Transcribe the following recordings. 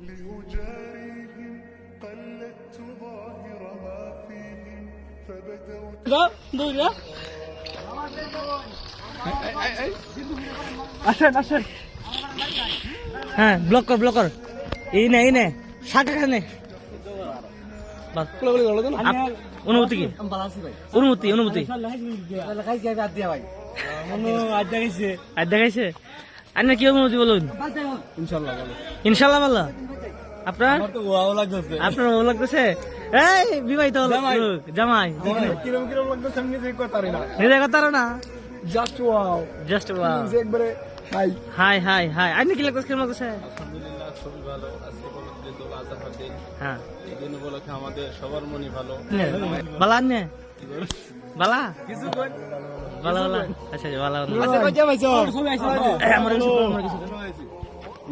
لأجاريهم قلدت ظاهر ما فيهم فبدوت দৌড়া আসেন আসেন হ্যাঁ ব্লক কর ব্লক কর এই নে এই নে শার্ট এখানে বাস। আপ- অনুমতি কি অনুমতি অনুমতি আর দেখাইছে আপনি কি অনুমতি বলুন? ইনশাল্লাহ ভালো আপনার? আপনার ভালো লাগতেছে? এই বিবাহিত জামাই। লোক, জামাই। কিরম কিরম লাগতেছে আমি নিজেই করতে না। নিজে কথা না? জাস্ট ওয়াও জাস্ট ওয়াও একবারে হাই। High high high. আপনি কি লাগতেছে কেমন লাগতেছে? খুবই ভালো। আজকে পবিত্র আজহার দিন। হ্যাঁ। এই দিন উপলক্ষে আমাদের সবার মনই ভালো। বালা নে। বালা? কিছু।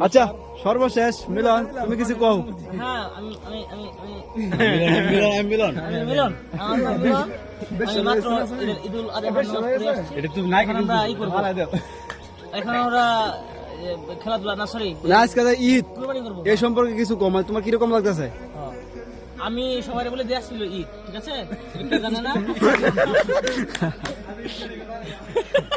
আচ্ছা সর্বশেষ মিলন তুমি কিছু কও। হ্যাঁ মিলন এখন আমরা এ, খেলাধুলা না সরি না আজকে ঈদ। এই সম্পর্কে কিছু কম মানে তোমার কীরকম লাগতেছে। আমি সবাই বলে দিয়ে আসছিল ঈদ ঠিক আছে? জানে না?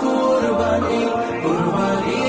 কুরবানি কুরবানি